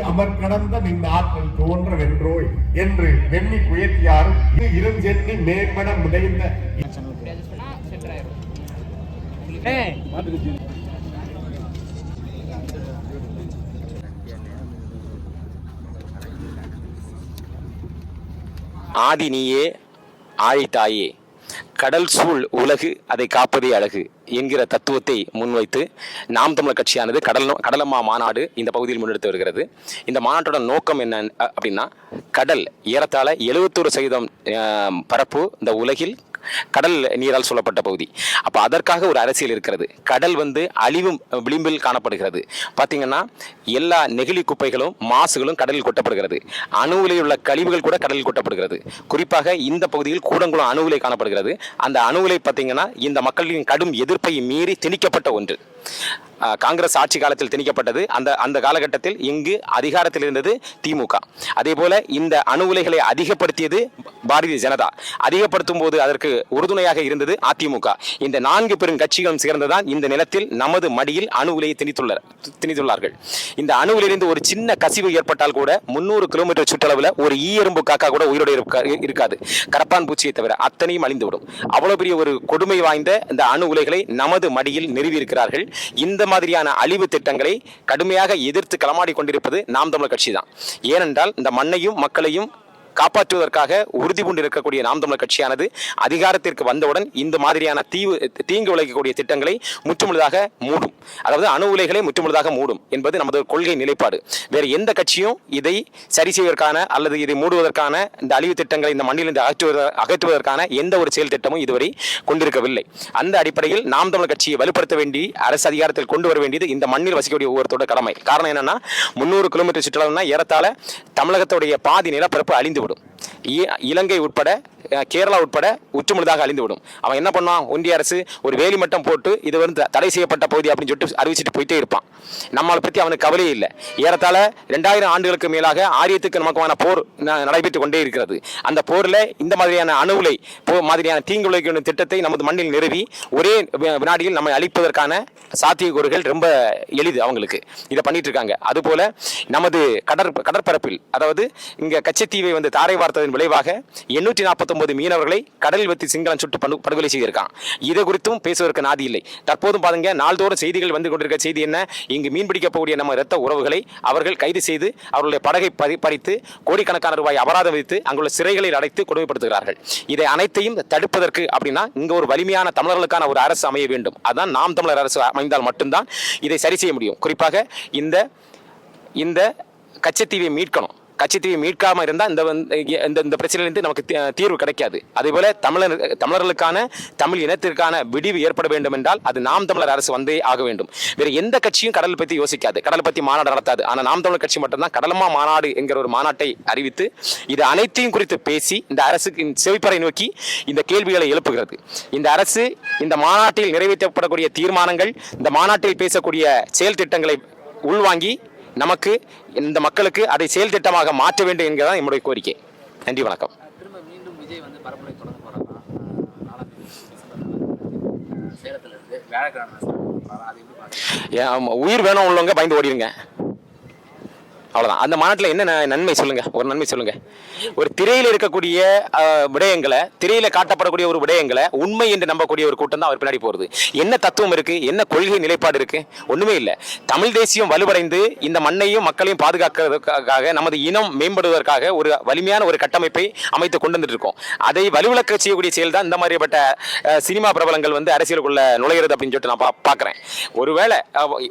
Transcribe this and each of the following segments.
அமர் கடந்த நின் ஆற்றல் தோன்ற வென்றோய் என்று வெண்ணி குயத்தியாரும் இது இருஞ்சென்னி மேம்பட முடைந்த ஆதி நீயே கடல் சூழ் உலகு அதை காப்பதே அழகு என்கிற தத்துவத்தை முன்வைத்து நாம் தமிழர் கட்சியானது கடல் கடலம்மா மாநாடு இந்த பகுதியில் முன்னெடுத்து வருகிறது. இந்த மாநாட்டோட நோக்கம் என்ன அப்படின்னா கடல் ஏறத்தாழ எழுபத்தொரு சதவீதம் பரப்பு இந்த உலகில் கடல் நீரால் சூழப்பட்ட பகுதி. அப்போ அதற்காக ஒரு அரசியல் இருக்கிறது. கடல் வந்து அழிவும் விளிம்பில் காணப்படுகிறது. பார்த்தீங்கன்னா எல்லா நெகிழி குப்பைகளும் மாசுகளும் கடலில் கொட்டப்படுகிறது. அணு உள்ள கழிவுகள் கூட கடலில் கொட்டப்படுகிறது. குறிப்பாக இந்த பகுதியில் கூடங்குளம் அணு காணப்படுகிறது. அந்த அணு உலை பார்த்தீங்கன்னா இந்த மக்களின் கடும் எதிர்ப்பை மீறி திணிக்கப்பட்ட ஒன்று. காங்கிரஸ் ஆட்சி காலத்தில் திணிக்கப்பட்டது. அந்த அந்த காலகட்டத்தில் இங்கு அதிகாரத்தில் இருந்தது திமுக. அதே போல இந்த அணு உலைகளை அதிகப்படுத்தியது பாரதிய ஜனதா. அதிகப்படுத்தும் போது அதற்கு உறுதுணையாக இருந்தது அதிமுக. இந்த நான்கு பெரும் கட்சிகளும் சேர்ந்துதான் இந்த நிலத்தில் நமது மடியில் அணு உலையை திணித்துள்ள திணித்துள்ளார்கள். இந்த அணு உலையிலிருந்து ஒரு சின்ன கசிவு ஏற்பட்டால் கூட முன்னூறு கிலோமீட்டர் சுற்றளவில் ஒரு ஈ எறும்பு காக்கா கூட உயிரோடு இருக்க- இருக்காது. கரப்பான் பூச்சியை தவிர அத்தனையும் அழிந்துவிடும். அவ்வளவு பெரிய ஒரு கொடுமை வாய்ந்த இந்த அணு உலைகளை நமது மடியில் நிறுவி இருக்கிறார்கள் இந்த மாதிரியான அழிவு திட்டங்களை கடுமையாக எதிர்த்து களமாடி கொண்டிருப்பது நாம் தமிழர் கட்சி தான் ஏனென்றால் இந்த மண்ணையும் மக்களையும் காப்பாற்றுவதற்காக உறுதி பூண்டு இருக்கக்கூடிய நாம் தமிழர் கட்சியானது அதிகாரத்திற்கு வந்தவுடன் இந்த மாதிரியான தீவு தீங்கு விளைவிக்கக்கூடிய திட்டங்களை முற்றுமுழுதாக மூடும். அதாவது அணு உலைகளை முற்றுமுழுதாக மூடும் என்பது நமது கொள்கை நிலைப்பாடு. வேறு எந்த கட்சியும் இதை சரி செய்வதற்கான அல்லது இதை மூடுவதற்கான இந்த அழிவு திட்டங்களை இந்த மண்ணிலிருந்து அகற்றுவத அகற்றுவதற்கான எந்த ஒரு செயல் திட்டமும் இதுவரை கொண்டிருக்கவில்லை. அந்த அடிப்படையில் நாம் தமிழர் கட்சியை வலுப்படுத்த வேண்டி அரசு அதிகாரத்தில் கொண்டு வர வேண்டியது இந்த மண்ணில் வசிக்கக்கூடிய ஒவ்வொருத்தோட கடமை. காரணம் என்னன்னா முந்நூறு கிலோமீட்டர் சுற்றளவுனா ஏறத்தாழ தமிழகத்துடைய பாதி நிலப்பரப்பு அழிந்து இ- இலங்கை உட்பட கேரளா உட்பட உற்றுமுழுதாக அழிந்துவிடும். அவன் என்ன பண்ணுவான்? ஒன்றிய அரசு ஒரு வேலி மட்டம் போட்டு இது வந்து தடை செய்யப்பட்ட பகுதி அப்படின்னு சொல்லிட்டு அறிவிச்சிட்டு போயிட்டே இருப்பான். நம்மளை பற்றி அவனுக்கு கவலையே இல்லை. ஏறத்தாழ ரெண்டாயிரம் ஆண்டுகளுக்கு மேலாக ஆரியத்துக்கு நமக்கான போர் ந- நடைபெற்று கொண்டே இருக்கிறது. அந்த போரில் இந்த மாதிரியான அணுகுலை போ மாதிரியான தீங்கு திட்டத்தை நமது மண்ணில் நிறுவி ஒரே வினாடியில் நம்மை அழிப்பதற்கான சாத்தியக்கூறுகள் ரொம்ப எளிது அவங்களுக்கு. இதை பண்ணிட்டு இருக்காங்க. அதுபோல நமது கடற் கடற்பரப்பில் அதாவது இங்கே கச்சத்தீவை வந்து தாரை வார்த்ததன் விளைவாக எண்ணூற்றி நாற்பத்தொன்பது மீனவர்களை கடலில் வைத்து சிங்களம் சுட்டு படு படுகொலை செய்திருக்கான். இது குறித்தும் பேசுவதற்கு நாதி இல்லை. தற்போதும் பாருங்க நாள்தோறும் செய்திகள் வந்து கொண்டிருக்க செய்தி என்ன? இங்கு மீன் பிடிக்க போகக்கூடிய நம்ம இரத்த உறவுகளை அவர்கள் கைது செய்து அவர்களுடைய படகை பறி பறித்து கோடிக்கணக்கான ரூபாய் அபராதம் விதித்து அங்குள்ள சிறைகளில் அடைத்து கொடுமைப்படுத்துகிறார்கள். இதை அனைத்தையும் தடுப்பதற்கு அப்படின்னா இங்கே ஒரு வலிமையான தமிழர்களுக்கான ஒரு அரசு அமைய வேண்டும். அதான் நாம் தமிழர் அரசு அமைந்தால் மட்டும்தான் இதை சரி செய்ய முடியும். குறிப்பாக இந்த இந்த கச்சத்தீவை மீட்கணும். கட்சித்தீவை மீட்காமல் இருந்தால் இந்த வந்து- இந்த இந்த பிரச்சனையிலிருந்து நமக்கு தீர்வு கிடைக்காது. அதேபோல தமிழர் தமிழர்களுக்கான தமிழ் இனத்திற்கான விடிவு ஏற்பட வேண்டும் என்றால் அது நாம் தமிழர் அரசு வந்தே ஆக வேண்டும். வேறு எந்த கட்சியும் கடல் பற்றி யோசிக்காது. கடல் பற்றி மாநாடு நடத்தாது. ஆனால் நாம் தமிழர் கட்சி மட்டும்தான் கடலமா மாநாடு என்கிற ஒரு மாநாட்டை அறிவித்து இது அனைத்தையும் குறித்து பேசி இந்த அரசுக்கு செவிப்பறை நோக்கி இந்த கேள்விகளை எழுப்புகிறது. இந்த அரசு இந்த மாநாட்டில் நிறைவேற்றப்படக்கூடிய தீர்மானங்கள் இந்த மாநாட்டில் பேசக்கூடிய செயல் திட்டங்களை உள்வாங்கி நமக்கு இந்த மக்களுக்கு அதை செயல் திட்டமாக மாற்ற வேண்டும் என்கிறதான் என்னுடைய கோரிக்கை. நன்றி வணக்கம். உயிர் வேணும் உள்ளவங்க பயந்து ஓடிடுங்க அவ்வளோதான் அந்த மாநாட்டில் என்ன ந- நன்மை சொல்லுங்க? ஒரு நன்மை சொல்லுங்க. ஒரு திரையில் இருக்கக்கூடிய விடயங்களை திரையில் காட்டப்படக்கூடிய ஒரு விடயங்களை உண்மை என்று நம்பக்கூடிய ஒரு கூட்டம் தான் அவர் பின்னாடி போகிறது என்ன தத்துவம் இருக்கு? என்ன கொள்கை நிலைப்பாடு இருக்கு? ஒன்றுமே இல்லை. தமிழ் தேசியம் வலுவடைந்து இந்த மண்ணையும் மக்களையும் பாதுகாக்கிறதுக்காக நமது இனம் மேம்படுவதற்காக ஒரு வலிமையான ஒரு கட்டமைப்பை அமைத்து கொண்டு வந்துட்டு இருக்கோம். அதை வலுவிளக்க செய்யக்கூடிய செயல் தான் இந்த மாதிரிப்பட்ட சினிமா பிரபலங்கள் வந்து அரசியலுக்குள்ள நுழைகிறது அப்படின்னு சொல்லிட்டு நான் பா- பார்க்குறேன் ஒருவேளை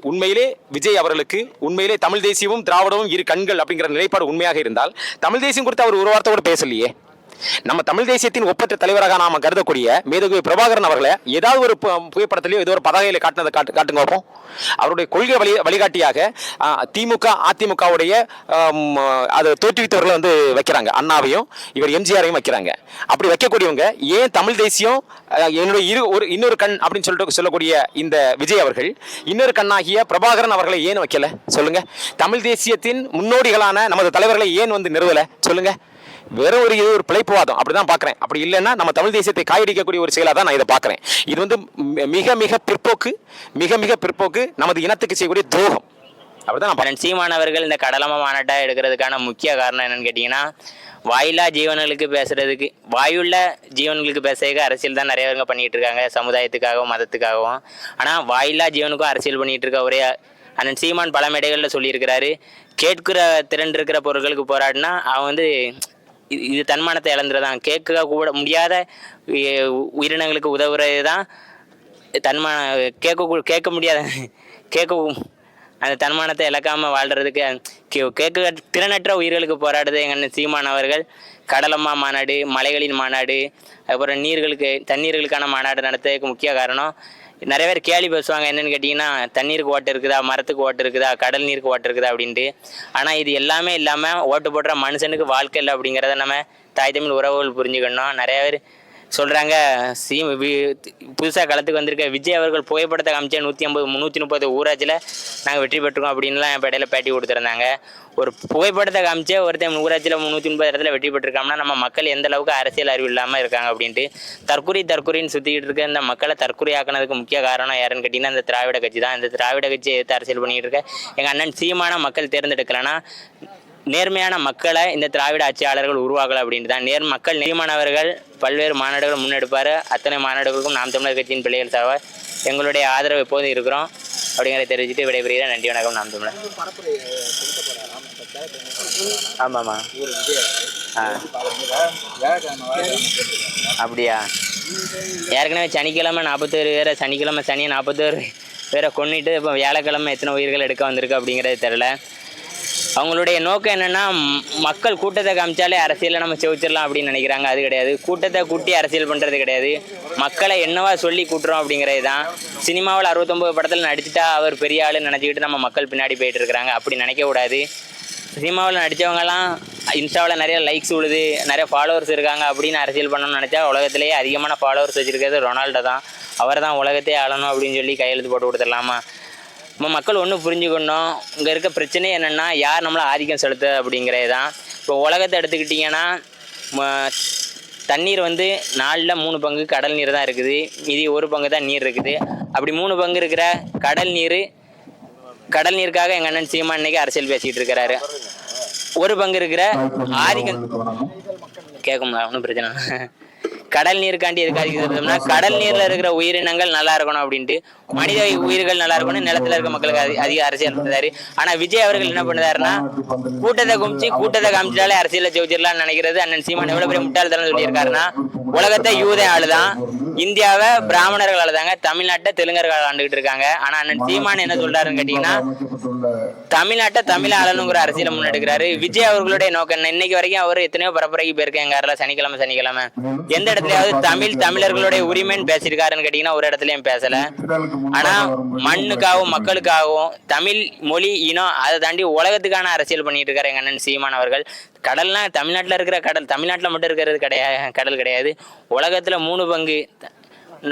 உண்மையிலே விஜய் அவர்களுக்கு உண்மையிலே தமிழ் தேசியமும் திராவிடமும் இரு கண்கள் அப்படிங்கிற நிலைப்பாடு உண்மையாக இருந்தால் தமிழ் தேசியம் குறித்து அவர் ஒரு வார்த்தை கூட பேசலையே. நம்ம தமிழ் தேசியத்தின் ஒப்பற்ற தலைவராக நாம கருதக்கூடிய மேதகு பிரபாகரன் அவர்களை ஏதாவது ஒரு பு- ஏதோ ஒரு பதாகையில காட்டினதை காட்டு காட்டுங்க பார்ப்போம். அவருடைய கொள்கை வழி வழிகாட்டியாக திமுக அதிமுகவுடைய அதை தோற்றுவித்தவர்களை வந்து வைக்கிறாங்க. அண்ணாவையும் இவர் எம்ஜிஆரையும் வைக்கிறாங்க. அப்படி வைக்கக்கூடியவங்க ஏன் தமிழ் தேசியம் என்னுடைய இரு ஒரு இன்னொரு கண் அப்படின்னு சொல்லிட்டு சொல்லக்கூடிய இந்த விஜய் அவர்கள் இன்னொரு கண்ணாகிய பிரபாகரன் அவர்களை ஏன் வைக்கல? சொல்லுங்க. தமிழ் தேசியத்தின் முன்னோடிகளான நமது தலைவர்களை ஏன் வந்து நிறுவல? சொல்லுங்க. வெறும் ஒரு இது ஒரு பிழைப்புவாதம். அப்படிதான் பார்க்குறேன். அப்படி இல்லைன்னா நம்ம தமிழ் தேசியத்தை காயடிக்கக்கூடிய ஒரு செயலாக தான் நான் இதை பார்க்குறேன். இது வந்து மிக மிக பிற்போக்கு மிக மிக பிற்போக்கு நமது இனத்துக்கு செய்யக்கூடிய துரோகம். அப்படிதான் நான் சீமானவர்கள் இந்த கடலம மாநாட்டை எடுக்கிறதுக்கான முக்கிய காரணம் என்னன்னு கேட்டிங்கன்னா வாயிலா ஜீவன்களுக்கு பேசுறதுக்கு வாயுள்ள ஜீவன்களுக்கு பேசுறதுக்கு அரசியல் தான் நிறைய பேருங்க பண்ணிட்டு இருக்காங்க. சமுதாயத்துக்காகவும் மதத்துக்காகவும். ஆனால் வாயிலா ஜீவனுக்கும் அரசியல் பண்ணிட்டு இருக்க ஒரே அண்ணன் சீமான் பல மேடைகளில் சொல்லியிருக்கிறாரு. கேட்கிற திறன் இருக்கிற பொருட்களுக்கு போராடினா அவன் வந்து இது இது தன்மானத்தை இழந்துறதான் கேட்க கூட முடியாத உயிரினங்களுக்கு உதவுறது தான் தன்மான கேட்க கேட்க முடியாத கேட்க அந்த தன்மானத்தை இழக்காமல் வாழ்கிறதுக்கு கேட்க திறனற்ற உயிர்களுக்கு போராடுது எங்கள் சீமான் அவர்கள். கடலம்மா மாநாடு மலைகளின் மாநாடு அதுக்கப்புறம் நீர்களுக்கு தண்ணீர்களுக்கான மாநாடு நடத்துறதுக்கு முக்கிய காரணம் நிறைய பேர் கேள்வி பேசுவாங்க என்னென்னு கேட்டிங்கன்னா தண்ணீருக்கு ஓட்டு இருக்குதா மரத்துக்கு ஓட்டு இருக்குதா கடல் நீருக்கு ஓட்டு இருக்குதா அப்படின்ட்டு. ஆனால் இது எல்லாமே இல்லாமல் ஓட்டு போடுற மனுஷனுக்கு வாழ்க்கை இல்லை அப்படிங்கிறத நம்ம தாய் தமிழ் உறவுகள் புரிஞ்சுக்கணும். நிறைய பேர் சொல்கிறாங்க சி புதுசாக களத்துக்கு வந்திருக்க விஜய் அவர்கள் புகைப்படத்தை காமிச்ச நூற்றி ஐம்பது முந்நூற்றி முப்பது ஊராட்சியில் நாங்கள் வெற்றி பெற்றுக்கோம் அப்படின்லாம் இப்போ இடையில பேட்டி கொடுத்துருந்தாங்க. ஒரு புகைப்படத்தை காமிச்சே ஒருத்தன் ஊராட்சியில் முந்நூற்றி முப்பது இடத்துல வெற்றி பெற்றிருக்காங்கன்னா நம்ம மக்கள் எந்த அளவுக்கு அரசியல் அறிவு இல்லாமல் இருக்காங்க அப்படின்ட்டு தற்கொலை தற்கொலைன்னு சுற்றிக்கிட்டு இருக்க இந்த மக்களை தற்கொலை ஆக்கினதுக்கு முக்கிய காரணம் யாருன்னு கேட்டிங்கன்னா இந்த திராவிட கட்சி தான். இந்த திராவிட கட்சியை எதிர்த்து அரசியல் பண்ணிக்கிட்டு இருக்க எங்கள் அண்ணன் சீமான மக்கள் தேர்ந்தெடுக்கலைன்னா நேர்மையான மக்களை இந்த திராவிட ஆட்சியாளர்கள் உருவாக்கல அப்படின்ட்டு தான் நேர் மக்கள் நியமனவர்கள் பல்வேறு மாநாடுகள் முன்னெடுப்பார். அத்தனை மாநாடுகளுக்கும் நாம் தமிழர் கட்சியின் பிள்ளைகள் சார்பாக எங்களுடைய ஆதரவு எப்போதும் இருக்கிறோம். அப்படிங்கிறத தெரிஞ்சுட்டு விடைபெறுகிறேன். நன்றி வணக்கம். நாம் தமிழர். ஆமாம்மா. ஆ. அப்படியா? ஏற்கனவே சனிக்கிழமை நாற்பத்தோரு பேரை சனிக்கிழமை சனி நாற்பத்தோரு பேரை கொண்டுட்டு இப்போ வியாழக்கிழமை எத்தனை உயிர்கள் எடுக்க வந்திருக்கு அப்படிங்கிறது தெரில அவங்களுடைய நோக்கம் என்னென்னா மக்கள் கூட்டத்தை காமிச்சாலே அரசியலில் நம்ம செவிச்சிடலாம் அப்படின்னு நினைக்கிறாங்க. அது கிடையாது. கூட்டத்தை கூட்டி அரசியல் பண்ணுறது கிடையாது. மக்களை என்னவா சொல்லி கூட்டுறோம் அப்படிங்கிறது தான். சினிமாவில் அறுபத்தொம்பது படத்தில் நடிச்சுட்டா அவர் பெரிய ஆளுன்னு நினச்சிக்கிட்டு நம்ம மக்கள் பின்னாடி போயிட்டு இருக்கிறாங்க. அப்படி நினைக்கக்கூடாது சினிமாவில் நடித்தவங்கலாம் இன்ஸ்டாவில் நிறைய லைக்ஸ் விழுது நிறைய ஃபாலோவர்ஸ் இருக்காங்க அப்படின்னு அரசியல் பண்ணணும்னு நினச்சா உலகத்திலேயே அதிகமான ஃபாலோவர்ஸ் வச்சுருக்கிறது ரொனால்டோ தான். அவர் தான் உலகத்தையே ஆளணும் அப்படின்னு சொல்லி கையெழுத்து போட்டு கொடுத்துடலாமா? நம்ம மக்கள் ஒன்று புரிஞ்சுக்கணும். இங்கே இருக்க பிரச்சனை என்னென்னா யார் நம்மளை ஆதிக்கம் செலுத்து அப்படிங்கிறது தான் இப்போ உலகத்தை எடுத்துக்கிட்டிங்கன்னா ம- தண்ணீர் வந்து நாலில் மூணு பங்கு கடல் நீர் தான் இருக்குது. மீதி ஒரு பங்கு தான் நீர் இருக்குது. அப்படி மூணு பங்கு இருக்கிற கடல் நீர் கடல் நீருக்காக எங்கள் அண்ணன் சீமா இன்னைக்கு அரசியல் பேசிக்கிட்டு இருக்கிறாரு ஒரு பங்கு இருக்கிற ஆதிக்கம் கேட்கும்ல ஒன்றும் பிரச்சனை இல்லை. கடல் நீருக்காண்டி அதிகம்னா கடல் நீர்ல இருக்கிற உயிரினங்கள் நல்லா இருக்கணும் அப்படின்ட்டு. மனித உயிர்கள் நல்லா இருக்கணும் நிலத்துல இருக்க மக்களுக்கு அதி- அதிக அரசியல் பண்ணுறாரு ஆனா விஜய் அவர்கள் என்ன பண்ணுறாருன்னா கூட்டத்தை குமிச்சு கூட்டத்தை காமிச்சாலே அரசியல ஜெயிச்சிடலாம்னு நினைக்கிறது அண்ணன் சீமான் எவ்வளவு பெரிய முட்டாள்தனம் சொல்லியிருக்காருன்னா உலகத்தை யூதே ஆளுதான். இந்தியாவை பிராமணர்கள் ஆளுதாங்க. தமிழ்நாட்டை தெலுங்கர்கள் ஆண்டுகிட்டு இருக்காங்க. ஆனா அண்ணன் சீமான் என்ன சொல்றாருன்னு கேட்டீங்கன்னா தமிழ்நாட்டை தமிழ் ஆளணுங்கிற அரசியலை முன்னெடுக்கிறாரு. விஜய் அவர்களுடைய நோக்கம் என்ன? இன்னைக்கு வரைக்கும் அவர் எத்தனையோ பரப்புரைக்கு போயிருக்காங்க சனிக்கிழமை சனிக்கிழமை. எந்த இடத்துலயாவது தமிழ் தமிழர்களுடைய உரிமைன்னு பேசியிருக்காருன்னு கேட்டீங்கன்னா ஒரு இடத்துலயும் பேசல. ஆனா மண்ணுக்காகவும் மக்களுக்காகவும் தமிழ் மொழி இனம் அதை தாண்டி உலகத்துக்கான அரசியல் பண்ணிட்டு இருக்காரு எங்க அண்ணன் சீமான் அவர்கள். கடல்னா தமிழ்நாட்டில் இருக்கிற கடல் தமிழ்நாட்டில் மட்டும் இருக்கிறது கிடையாது கடல் கிடையாது. உலகத்துல மூணு பங்கு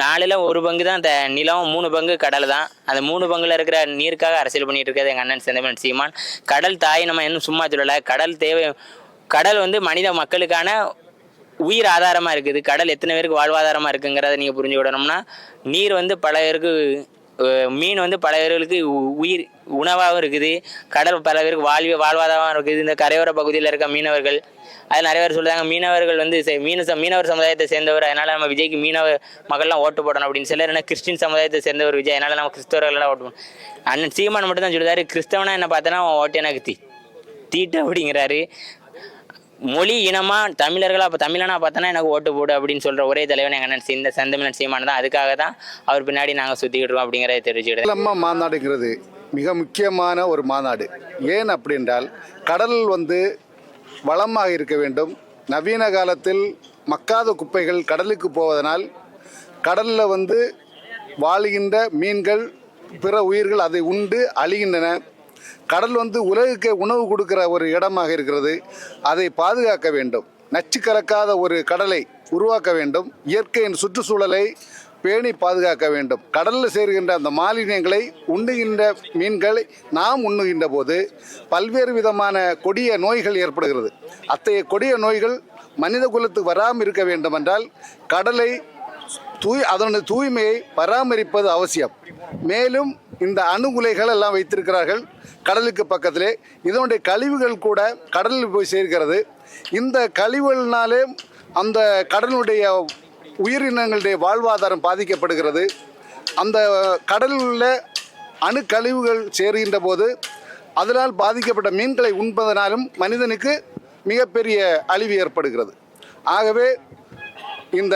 நாலுல ஒரு பங்கு தான் த நிலம் மூணு பங்கு கடல் தான். அந்த மூணு பங்குல இருக்கிற நீருக்காக அரசியல் பண்ணிட்டு இருக்கிறது எங்கள் அண்ணன் செந்தமன் சீமான். கடல் தாய் நம்ம இன்னும் சும்மா சொல்லலை. கடல் தேவை கடல் வந்து மனித மக்களுக்கான உயிர் ஆதாரமாக இருக்குது கடல் எத்தனை பேருக்கு வாழ்வாதாரமாக இருக்குங்கிறத நீங்கள் புரிஞ்சு விடணும்னா நீர் வந்து பல பேருக்கு மீன் வந்து பல பேர்களுக்கு உ- உயிர் உணவாகவும் இருக்குது கடல் பல பேருக்கு வாழ்வி வாழ்வாதாரமாக இருக்குது இந்த கரையோர பகுதியில் இருக்க மீனவர்கள் அது நிறைய பேர் சொல்லுறாங்க மீனவர்கள் வந்து மீன மீனவர் சமுதாயத்தை சேர்ந்தவர் அதனால நம்ம விஜய்க்கு மீனவ மக்கள்லாம் ஓட்டு போடணும் அப்படின்னு சிலர் என்ன கிறிஸ்டின் சமுதாயத்தை சேர்ந்தவர் விஜய் அதனால நம்ம கிறிஸ்தவர்கள்லாம் ஓட்டு போடணும். அண்ணன் சீமான் மட்டும் தான் சொல்லுறாரு கிறிஸ்தவனா என்ன பார்த்தோன்னா அவன் ஓட்டு எனக்கு தீ தீட்டு அப்படிங்கிறாரு. மொழி இனமா தமிழர்களா அப்போ தமிழனா பார்த்தனா எனக்கு ஓட்டு போடு அப்படின்னு சொல்ற ஒரே தலைவன் எங்கள் அண்ணன் இந்த செந்தமிழன் சீமான் தான். அதுக்காக தான் அவர் பின்னாடி நாங்கள் சுற்றிக்கிட்டு இருக்கோம் அப்படிங்கிறத தெரிவிச்சுக்கிட்டு நம்ம மாநாடுங்கிறது மிக முக்கியமான ஒரு மாநாடு. ஏன் அப்படின்றால் கடல் வந்து வளமாக இருக்க வேண்டும். நவீன காலத்தில் மக்காத குப்பைகள் கடலுக்கு போவதனால் கடலில் வந்து வாழுகின்ற மீன்கள் பிற உயிர்கள் அதை உண்டு அழிகின்றன. கடல் வந்து உலகுக்கு உணவு கொடுக்கிற ஒரு இடமாக இருக்கிறது. அதை பாதுகாக்க வேண்டும். நச்சு கலக்காத ஒரு கடலை உருவாக்க வேண்டும். இயற்கையின் சுற்றுச்சூழலை பேணி பாதுகாக்க வேண்டும். கடலில் சேர்கின்ற அந்த மாலின்யங்களை உண்ணுகின்ற மீன்களை நாம் உண்ணுகின்ற போது பல்வேறு விதமான கொடிய நோய்கள் ஏற்படுகிறது. அத்தகைய கொடிய நோய்கள் மனித குலத்துக்கு வராமல் இருக்க வேண்டுமென்றால் கடலை தூய் அதனுடைய தூய்மையை பராமரிப்பது அவசியம். மேலும் இந்த அணுகுலைகள் எல்லாம் வைத்திருக்கிறார்கள். கடலுக்கு பக்கத்திலே. இதனுடைய கழிவுகள் கூட கடலில் போய் சேர்க்கிறது இந்த கழிவுகள்னாலே அந்த கடலுடைய உயிரினங்களுடைய வாழ்வாதாரம் பாதிக்கப்படுகிறது. அந்த கடலில் உள்ள அணுக்கழிவுகள் சேர்கின்ற போது அதனால் பாதிக்கப்பட்ட மீன்களை உண்பதனாலும் மனிதனுக்கு மிகப்பெரிய அழிவு ஏற்படுகிறது. ஆகவே இந்த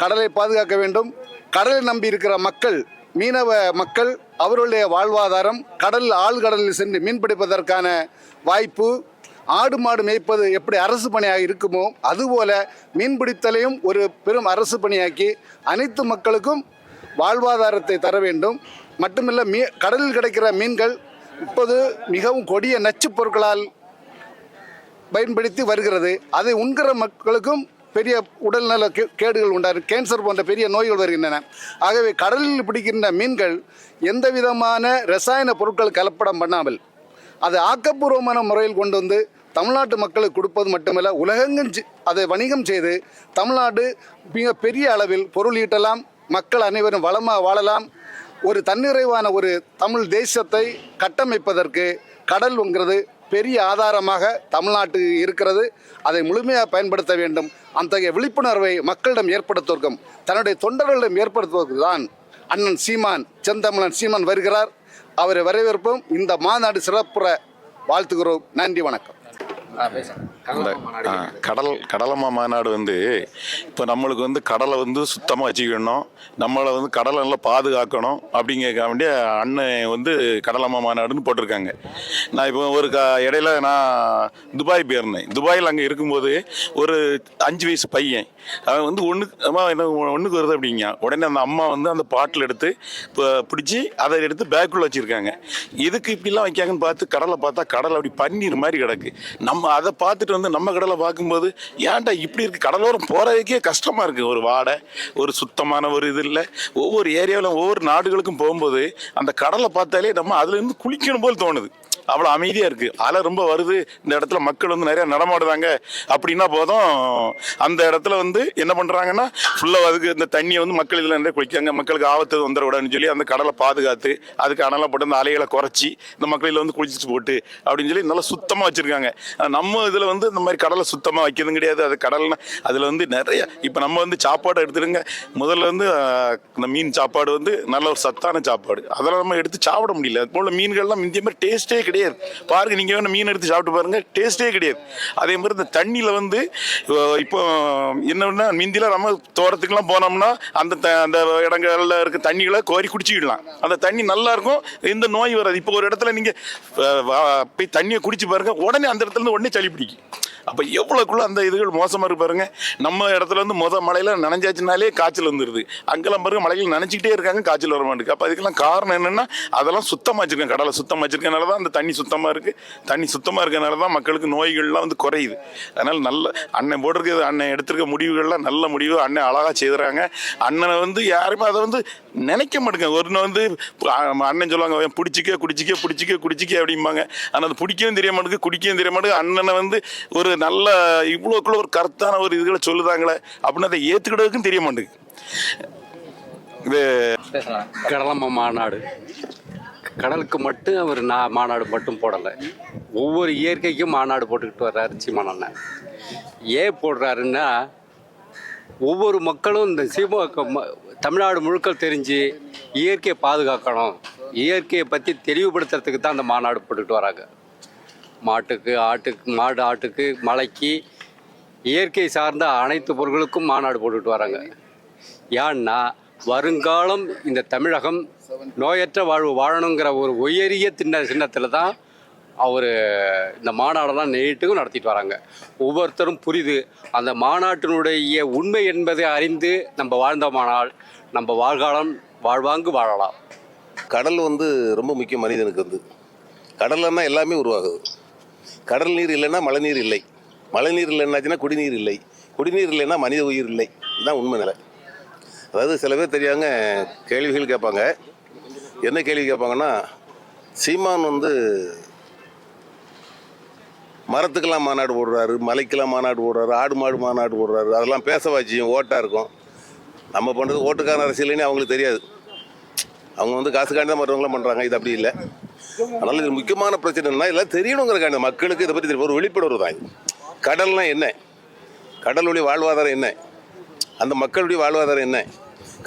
கடலை பாதுகாக்க வேண்டும். கடலை நம்பி இருக்கிற மக்கள் மீனவ மக்கள் அவர்களுடைய வாழ்வாதாரம் கடல் ஆழ்கடலில் சென்று மீன்பிடிப்பதற்கான வாய்ப்பு ஆடு மாடு மேய்ப்பது எப்படி அரசு பணியாக இருக்குமோ அதுபோல மீன்பிடித்தலையும் ஒரு பெரும் அரசு பணியாக்கி அனைத்து மக்களுக்கும் வாழ்வாதாரத்தை தர வேண்டும். மட்டுமில்ல மீ கடலில் கிடைக்கிற மீன்கள் இப்போது மிகவும் கொடிய நச்சுப் பொருட்களால் பயன்படுத்தி வருகிறது. அதை உண்கிற மக்களுக்கும் பெரிய உடல்நல கே- கேடுகள் உண்டாரு கேன்சர் போன்ற பெரிய நோய்கள் வருகின்றன. ஆகவே கடலில் பிடிக்கின்ற மீன்கள் எந்த விதமான ரசாயன பொருட்கள் கலப்படம் பண்ணாமல் அதை ஆக்கப்பூர்வமான முறையில் கொண்டு வந்து தமிழ்நாட்டு மக்களுக்கு கொடுப்பது மட்டுமல்ல உலகெங்கும் அதை வணிகம் செய்து தமிழ்நாடு மிக பெரிய அளவில் பொருள் ஈட்டலாம் மக்கள் அனைவரும் வளமாக வாழலாம். ஒரு தன்னிறைவான ஒரு தமிழ் தேசத்தை கட்டமைப்பதற்கு கடல்ங்கிறது பெரிய ஆதாரமாக தமிழ்நாட்டு இருக்கிறது. அதை முழுமையாக பயன்படுத்த வேண்டும். அத்தகைய விழிப்புணர்வை மக்களிடம் ஏற்படுத்துவதற்கும் தன்னுடைய தொண்டர்களிடம் ஏற்படுத்துவதற்கு தான் அண்ணன் சீமான் செந்தமிழன் சீமான் வருகிறார். அவரை வரவேற்போம். இந்த மாநாடு சிறப்புற வாழ்த்துகிறோம். நன்றி வணக்கம். இந்த கடல் கடலம்மா மாநாடு வந்து இப்போ நம்மளுக்கு வந்து கடலை வந்து சுத்தமாக வச்சுக்கணும். நம்மளை வந்து கடலை நல்லா பாதுகாக்கணும் அப்படிங்க வேண்டிய அண்ணன் வந்து கடலம்மா மாநாடுன்னு போட்டிருக்காங்க. நான் இப்போ ஒரு க இடையில நான் துபாய் போயிருந்தேன். துபாயில் அங்கே இருக்கும்போது ஒரு அஞ்சு வயசு பையன் அவன் வந்து ஒன்று அம்மா என்ன ஒன்றுக்கு வருது அப்படிங்க உடனே அந்த அம்மா வந்து அந்த பாட்டில் எடுத்து இப்போ பிடிச்சி அதை எடுத்து பேக்குள்ளே வச்சுருக்காங்க. எதுக்கு இப்படிலாம் வைக்காங்கன்னு பார்த்து கடலை பார்த்தா கடல் அப்படி பன்னீர் மாதிரி கிடக்கு. நம்ம அதை பார்த்துட்டு வந்து நம்ம கடலை பார்க்கும்போது ஏன்டா இப்படி இருக்குது கடலோரம் போகிறதுக்கே கஷ்டமாக இருக்குது ஒரு வாடை ஒரு சுத்தமான ஒரு இது இல்லை. ஒவ்வொரு ஏரியாவிலும் ஒவ்வொரு நாடுகளுக்கும் போகும்போது அந்த கடலை பார்த்தாலே நம்ம அதுலேருந்து குளிக்கணும் போல் தோணுது. அவ்வளோ அமைதியாக இருக்குது அலை ரொம்ப வருது. இந்த இடத்துல மக்கள் வந்து நிறையா நடமாடுறாங்க. அப்படின்னா போதும். அந்த இடத்துல வந்து என்ன பண்ணுறாங்கன்னா ஃபுல்லாக அதுக்கு இந்த தண்ணியை வந்து மக்கள் இதில் நிறைய குளிக்காங்க மக்களுக்கு ஆபத்து வந்துடக்கூடாதுன்னு சொல்லி அந்த கடலை பாதுகாத்து அதுக்கு அணலாம் போட்டு அந்த அலைகளை குறைச்சி இந்த மக்கள் இதில் வந்து குளிச்சுட்டு போட்டு அப்படின்னு சொல்லி நல்லா சுத்தமாக வச்சுருக்காங்க. நம்ம இதில் வந்து இந்த மாதிரி கடலை சுத்தமாக வைக்கிறதும் கிடையாது. அது கடல்னா அதில் வந்து நிறைய இப்போ நம்ம வந்து சாப்பாடு எடுத்துருங்க முதல்ல வந்து இந்த மீன் சாப்பாடு வந்து நல்ல ஒரு சத்தான சாப்பாடு. அதெல்லாம் நம்ம எடுத்து சாப்பிட முடியல. அது போல் மீன்கள்லாம் இந்திய மாதிரி டேஸ்ட்டே கிடையாது. பாருங்க நீங்கள் வேணும் மீன் எடுத்து சாப்பிட்டு பாருங்க டேஸ்ட்டே கிடையாது. அதே மாதிரி இந்த தண்ணியில் வந்து இப்போ என்னன்னா மிந்திலாம் நம்ம தோட்டத்துக்குலாம் போனோம்னா அந்த த- அந்த இடங்கள்ல இருக்க தண்ணிகளை கோரி குடிச்சிக்கிடலாம். அந்த தண்ணி நல்லா இருக்கும் எந்த நோய் வராது. இப்போ ஒரு இடத்துல நீங்கள் போய் தண்ணியை குடிச்சு பாருங்க உடனே அந்த இடத்துல இருந்து உடனே சளி பிடிக்கும். அப்போ எவ்வளோக்குள்ள அந்த இதுகள் மோசமாக இருக்கு பாருங்க. நம்ம இடத்துல வந்து மொதல் மலையில் நனைஞ்சாச்சுனாலே காய்ச்சல் வந்துடுது அங்கெல்லாம் பாருங்க மலையில் நினச்சிக்கிட்டே இருக்காங்க காய்ச்சல் வர மாட்டேங்குது. அப்போ அதுக்கெல்லாம் காரணம் என்னென்னா அதெல்லாம் சுத்தமாக வச்சுருக்கேன் கடலை சுத்தமாக வச்சிருக்கனால தான் அந்த தண்ணி சுத்தமாக இருக்குது தண்ணி சுத்தமாக இருக்கனால தான் மக்களுக்கு நோய்கள்லாம் வந்து குறையுது. அதனால் நல்ல அண்ணன் போட்டிருக்க அண்ணன் எடுத்திருக்க முடிவுகள்லாம் நல்ல முடிவு. அண்ணன் அழகாக செய்கிறாங்க அண்ணனை வந்து யாருமே அதை வந்து நினைக்க மாட்டேங்க ஒன்று வந்து அண்ணன் சொல்லுவாங்க பிடிச்சிக்க குடிச்சிக்க பிடிச்சிக்க குடிச்சிக்க அப்படிம்பாங்க. ஆனால் அது பிடிக்கவும் தெரிய மாட்டேங்குது குடிக்கவும் தெரிய மாட்டேங்குது. அண்ணனை வந்து ஒரு நல்ல இவ்வளோக்குள்ள ஒரு கருத்தான ஒரு இதுகளை சொல்லுதாங்களே அப்படின்னு அதை ஏற்றுக்கிட்டதுக்கும் தெரிய மாட்டேங்குது. இது கடலம்மா மாநாடு. கடலுக்கு மட்டும் அவர் நான் மாநாடு மட்டும் போடலை. ஒவ்வொரு இயற்கைக்கும் மாநாடு போட்டுக்கிட்டு வர்றாரு சீமான் அண்ணன். ஏன் போடுறாருன்னா ஒவ்வொரு மக்களும் இந்த சீமா ம- தமிழ்நாடு முழுக்க தெரிஞ்சு இயற்கையை பாதுகாக்கணும். இயற்கையை பற்றி தெளிவுபடுத்துறதுக்கு தான் அந்த மாநாடு போட்டுக்கிட்டு வராங்க. மாட்டுக்கு ஆட்டுக்கு மாடு ஆட்டுக்கு மலைக்கு இயற்கை சார்ந்த அனைத்து பொருட்களுக்கும் மாநாடு போட்டுக்கிட்டு வராங்க. ஏன்னா வருங்காலம் இந்த தமிழகம் நோயற்ற வாழ்வு வாழணுங்கிற ஒரு உயரிய திண்ண சின்னத்தில் தான் அவர் இந்த மாநாடெல்லாம் நீட்டுக்கும் நடத்திட்டு வராங்க. ஒவ்வொருத்தரும் புரிது அந்த மாநாட்டினுடைய உண்மை என்பதை அறிந்து நம்ம வாழ்ந்தோமானால் நம்ம வாழ்காலம் வாழ்வாங்கு வாழலாம். கடல் வந்து ரொம்ப முக்கிய மனிதனுக்கு வந்து. கடல்லன்னா எல்லாமே உருவாகுது. கடல் நீர் இல்லைன்னா மழைநீர் இல்லை. மழைநீர் இல்லைன்னாச்சுன்னா குடிநீர் இல்லை. குடிநீர் இல்லைன்னா மனித உயிர் இல்லை. இதுதான் உண்மை நிலை. அதாவது சில பேர் தெரியாங்க கேள்விகள் கேட்பாங்க. என்ன கேள்வி கேட்பாங்கன்னா சீமான் வந்து மரத்துக்கெல்லாம் மாநாடு போடுறாரு மலைக்கெல்லாம் மாநாடு போடுறாரு ஆடு மாடு மாநாடு போடுறாரு. அதெல்லாம் பேச வச்சியும் ஓட்டாக இருக்கும். நம்ம பண்ணுறது ஓட்டுக்கான அரசியல்னு அவங்களுக்கு தெரியாது. அவங்க வந்து காசுக்காண்டி தான் மற்றவங்களாம் பண்ணுறாங்க இது அப்படி இல்லை. அதனால் இது முக்கியமான பிரச்சனைனா எல்லாம் தெரியணுங்கிறக்கான மக்களுக்கு இதை பற்றி தெரியும். ஒரு விழிப்புணர்வு தான் கடல்னா என்ன? கடலுடைய வாழ்வாதாரம் என்ன? அந்த மக்களுடைய வாழ்வாதாரம் என்ன?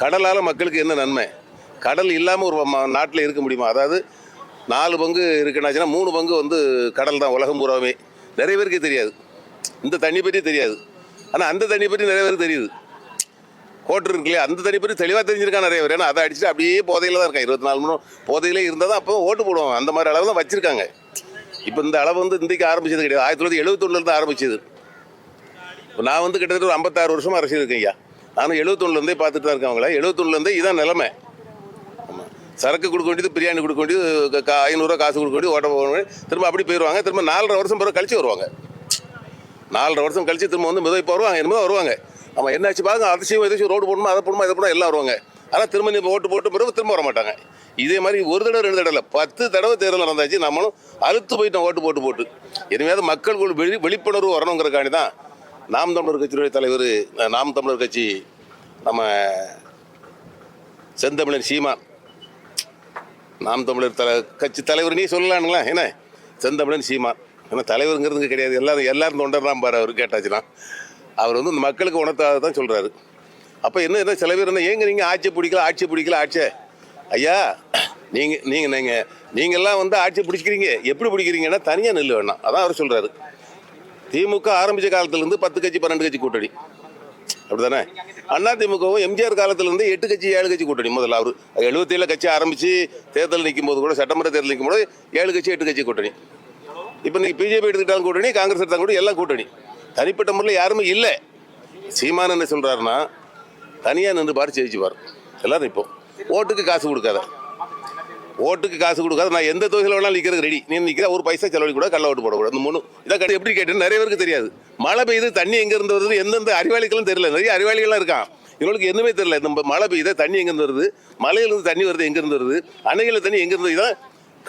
கடலால் மக்களுக்கு என்ன நன்மை? கடல் இல்லாமல் ஒரு நாட்டில் இருக்க முடியுமா? அதாவது நாலு பங்கு இருக்குன்னாச்சுன்னா மூணு பங்கு வந்து கடல் தான் உலகம் பூராவே. நிறைய பேருக்கு தெரியாது. இந்த தண்ணி பற்றி தெரியாது. ஆனால் அந்த தண்ணி பற்றி நிறைய பேருக்கு தெரியுது. கோட்டர் இருக்கு இல்லையா அந்த தனி பேர் தெளிவாக தெரிஞ்சிருக்கான் நிறைய பேர். ஏன்னா அதை அடிச்சுட்டு அப்படியே போதையில் தான் இருக்கான் இருபத்தி நாலு மணி போதையிலே இருந்தால் தான் அப்போ ஓட்டு போடுவோம் அந்த மாதிரி அளவு தான் வச்சுருக்காங்க. இப்போ இந்த அளவு வந்து இன்றைக்கு ஆரம்பிச்சது கிடையாது. ஆயிரத்தி தொள்ளாயிரத்தி எழுபத்தொன்னுலேருந்து ஆரம்பிச்சது. இப்போ நான் வந்து கிட்டத்தட்ட ஒரு ஐம்பத்தாறு வருஷமாக அரசியல் இருக்கேன் ஐயா. நானும் எழுபத்தொன்னுலேருந்தே பார்த்துட்டு தான் இருக்கேன் அவங்கள. எழுபத்தொன்னுலேருந்தே இதான் நிலமை. ஆமாம் சரக்கு கொடுக்க வேண்டியது பிரியாணி கொடுக்க வேண்டியது கா ஐநூறுரூவா காசு கொடுக்க வேண்டியது ஓட்ட போக வேண்டியது. திரும்ப அப்படி போயிடுவாங்க திரும்ப நாலரை வருஷம் பிறகு கழிச்சு வருவாங்க. நாலரை வருஷம் கழிச்சு திரும்ப வந்து மிதவை வருவாங்க என்னமோ வருவாங்க. ஆமாம் என்னாச்சு பாருங்க அதிசயம் எதாச்சும் ரோடு போடணுமா அதை போடணுமா இதை போடணும் எல்லாம் வருவாங்க. ஆனால் திரும்ப நீ ஓட்டு போட்டு பிறகு திரும்ப வர மாட்டாங்க இதே மாதிரி ஒரு தடவை ரெண்டு தடவை பத்து தடவை தேர்தல் நடந்தாச்சு நம்மளும் அறுத்து போயிட்டோம் ஓட்டு போட்டு போட்டு. இனிமேல் மக்களுக்கு வெளி விழிப்புணர்வு வரணுங்கிறக்காண்டி தான் நாம் தமிழர் கட்சியினுடைய தலைவர் நாம் தமிழர் கட்சி நம்ம செந்தமிழன் சீமான். நாம் தமிழர் தலை கட்சி தலைவர் நீ சொல்லலானுங்களா என்ன? செந்தமிழன் சீமான். ஏன்னா தலைவருங்கிறது கிடையாது எல்லாரும் எல்லாரும் தொண்டர் தான் பாரு அவர் கேட்டாச்சுன்னா. அவர் வந்து இந்த மக்களுக்கு உணர்த்தாத தான் சொல்கிறாரு அப்போ என்ன என்ன சில பேர் என்ன ஏங்க நீங்கள் ஆட்சி பிடிக்கல ஆட்சி பிடிக்கல ஆட்சே ஐயா நீங்கள் நீங்கள் நீங்கள் நீங்கள்லாம் வந்து ஆட்சி பிடிச்சிக்கிறீங்க எப்படி பிடிக்கிறீங்கன்னா தனியாக நெல் வேணாம். அதான் அவர் சொல்கிறாரு திமுக ஆரம்பித்த காலத்துலேருந்து பத்து கட்சி பன்னெண்டு கட்சி கூட்டணி. அப்படிதானே அண்ணா திமுகவும் எம்ஜிஆர் காலத்திலேருந்து எட்டு கட்சி ஏழு கட்சி கூட்டணி முதல்ல. அவர் எழுபத்தேழு கட்சி ஆரம்பித்து தேர்தல் நிற்கும் போது கூட சட்டமன்ற தேர்தல் நிற்கும் போது ஏழு கட்சி எட்டு கட்சி கூட்டணி. இப்போ நீங்கள் பிஜேபி எடுத்துக்கிட்டாலும் கூட்டணி காங்கிரஸ் எடுத்தாலும் கூட எல்லாம் கூட்டணி. தனிப்பட்ட முறையில் யாருமே இல்லை. சீமான் என்ன சொல்கிறாருன்னா தனியாக நின்று பாரு ஜெயிச்சு எல்லாரும் ஓட்டுக்கு காசு கொடுக்காத. ஓட்டுக்கு காசு கொடுக்காத. நான் எந்த தொகையில் வேணாலும் நிற்கிறது ரெடி நீ நிற்கிற ஒரு பைசா செலவழி கூட கள்ள ஓட்டு போடக்கூடாது இந்த மூணு இதை கட்டி எப்படி கேட்டேன்னு நிறைய பேருக்கு தெரியாது. மழை பெய்யுது தண்ணி எங்கேருந்து வருது எந்தெந்த அறிவாளிகளும் தெரியல. நிறைய அறிவாளிகளாக இருக்கான். இவங்களுக்கு எதுவுமே தெரியல. இந்த மழை பெய்யுதா தண்ணி எங்கேருந்து வருது மலையிலேருந்து தண்ணி வருது எங்கேருந்து வருது அணைகளில் தண்ணி எங்கேருந்து இதான்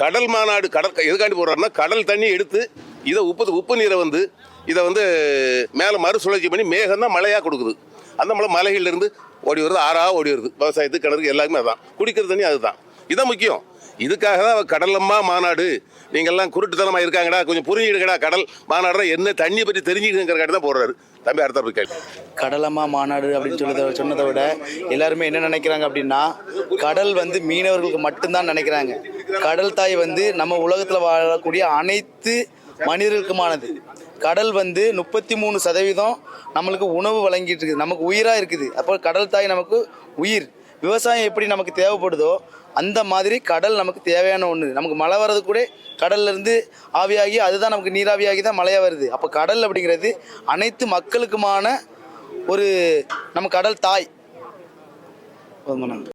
கடல் மாநாடு கடல் எதுக்காண்டி போடுறாருன்னா கடல் தண்ணி எடுத்து இதை உப்பு உப்பு நீரை வந்து இதை வந்து மேலே மறுசுழற்சி பண்ணி மேகம் தான் மழையாக கொடுக்குது. அந்த மழை மலைகள்லேருந்து ஓடி வருது ஆறா ஓடி வருது. விவசாயத்துக்கு கிணறுக்கு எல்லாருமே அதுதான். குடிக்கிற தண்ணி அதுதான். இதுதான் முக்கியம். இதுக்காக தான் கடலம்மா மாநாடு. நீங்கள்லாம் குருட்டுத்தனமாக இருக்காங்கடா கொஞ்சம் புரிஞ்சுக்கிடுங்கடா கடல் மாநாடுனா என்ன தண்ணி பற்றி தெரிஞ்சுக்கிறக்காண்டி தான் போடுறாரு. தம்பி அடுத்த போய் கேள்வி கடலம்மா மாநாடு அப்படின்னு சொல்லி சொன்னதை விட எல்லாருமே என்ன நினைக்கிறாங்க அப்படின்னா கடல் வந்து மீனவர்களுக்கு மட்டும்தான் நினைக்கிறாங்க. கடல் தாய் வந்து நம்ம உலகத்தில் வாழக்கூடிய அனைத்து மனிதர்களுக்குமானது. கடல் வந்து முப்பத்தி மூணு சதவீதம் நம்மளுக்கு உணவு வழங்கிட்டு இருக்குது நமக்கு உயிராக இருக்குது. அப்போ கடல் தாய் நமக்கு உயிர். விவசாயம் எப்படி நமக்கு தேவைப்படுதோ அந்த மாதிரி கடல் நமக்கு தேவையான ஒன்று நமக்கு மழை வர்றது கூட கடல்லேருந்து ஆவியாகி அதுதான் நமக்கு நீராவியாகி தான் மழையாக வருது. அப்போ கடல் அப்படிங்கிறது அனைத்து மக்களுக்குமான ஒரு நம்ம கடல் தாய். ரொம்ப நன்றி